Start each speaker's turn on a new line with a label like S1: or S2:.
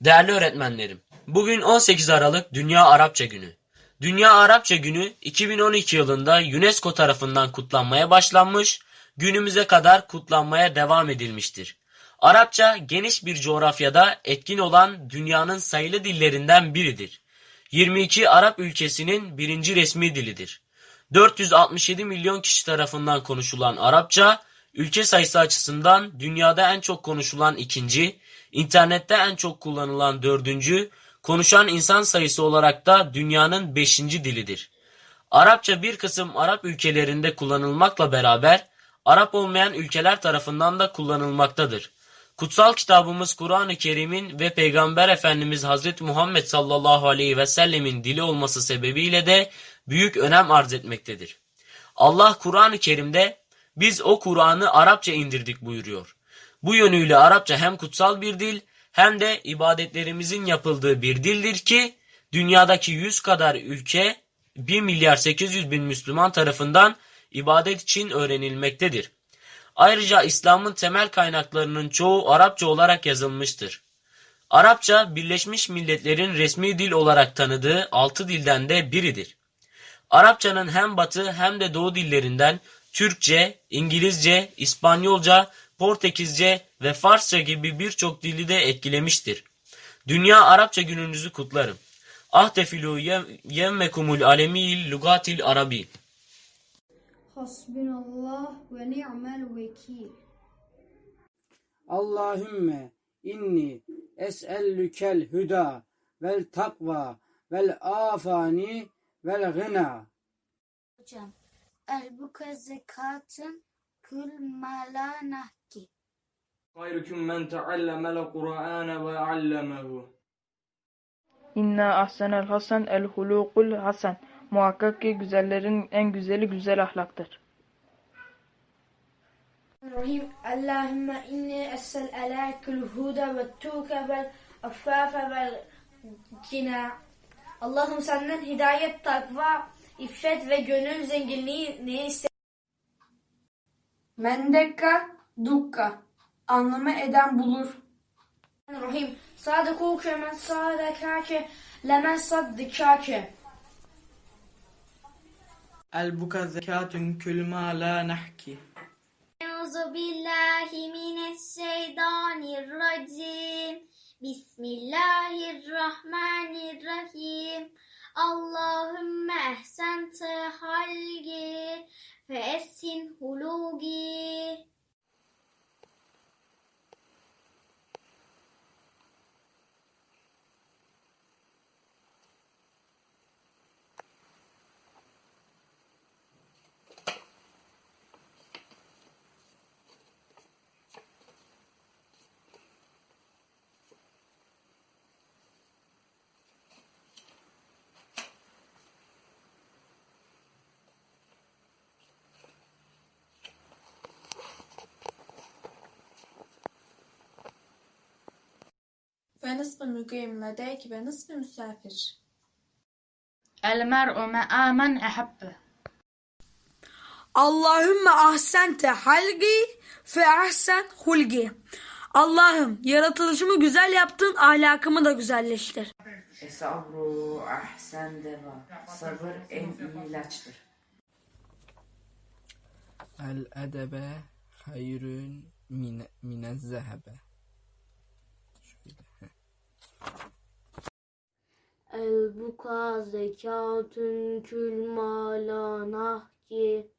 S1: Değerli öğretmenlerim, bugün 18 Aralık Dünya Arapça Günü. Dünya Arapça Günü 2012 yılında UNESCO tarafından kutlanmaya başlanmış, günümüze kadar kutlanmaya devam edilmiştir. Arapça geniş bir coğrafyada etkin olan dünyanın sayılı dillerinden biridir. 22 Arap ülkesinin birinci resmi dilidir. 467 milyon kişi tarafından konuşulan Arapça, ülke sayısı açısından dünyada en çok konuşulan ikinci, internette en çok kullanılan dördüncü, konuşan insan sayısı olarak da dünyanın beşinci dilidir. Arapça bir kısım Arap ülkelerinde kullanılmakla beraber Arap olmayan ülkeler tarafından da kullanılmaktadır. Kutsal kitabımız Kur'an-ı Kerim'in ve Peygamber Efendimiz Hazreti Muhammed sallallahu aleyhi ve sellemin dili olması sebebiyle de büyük önem arz etmektedir. Allah Kur'an-ı Kerim'de biz o Kur'an'ı Arapça indirdik buyuruyor. Bu yönüyle Arapça hem kutsal bir dil hem de ibadetlerimizin yapıldığı bir dildir ki dünyadaki 100 kadar ülke 1 milyar 800 bin Müslüman tarafından ibadet için öğrenilmektedir. Ayrıca İslam'ın temel kaynaklarının çoğu Arapça olarak yazılmıştır. Arapça Birleşmiş Milletler'in resmi dil olarak tanıdığı altı dilden de biridir. Arapçanın hem batı hem de doğu dillerinden Türkçe, İngilizce, İspanyolca, Portekizce ve Farsça gibi birçok dili de etkilemiştir. Dünya Arapça gününüzü kutlarım. Ahtefilu yemmekumul alemil lugatil arabi.
S2: Hasbinallah ve ni'mel vekil.
S3: Allahümme inni es'ellükel hüda vel takva vel afani vel gına.
S4: Hocam, elbuka zekatın Külmelanahki. Hayrukum
S5: men teallemel Kur'ane ve allemehu.
S6: İnna ahsenel hasen el hulukul hasen. Muhakkak ki güzellerin en güzeli güzel ahlaktır.
S2: Rahim Allahümme inni essel alâkül huda ve tûke vel affâfe vel cina. Allah'ım senden hidayet, takva, iffet ve gönül zenginliği ne ister?
S7: Mendekka, dukka. Anlamı eden bulur.
S2: Rahim. Sadekuke men sadekake lemen
S5: saddikake. Elbuka zekatun külma la nahki.
S4: Euzu billahi mineşşeytanirracim. Bismillahirrahmanirrahim. Allahümme ehsente halgi ve essin hulugi
S8: ve nisf-i müqim ledeyk ve
S9: nisf-i müsafir. El mer'u me'a men ehabbe.
S7: Allahümme ahsente halgi fe ahsen hulgi. Allah'ım yaratılışımı güzel yaptın, ahlakımı da güzelleştir.
S10: Esabru ahsen deva. Sabır en iyi ilaçtır.
S11: El edebe hayrün mine, mine zehebe.
S4: Elbuka zekatın kül mala nahki.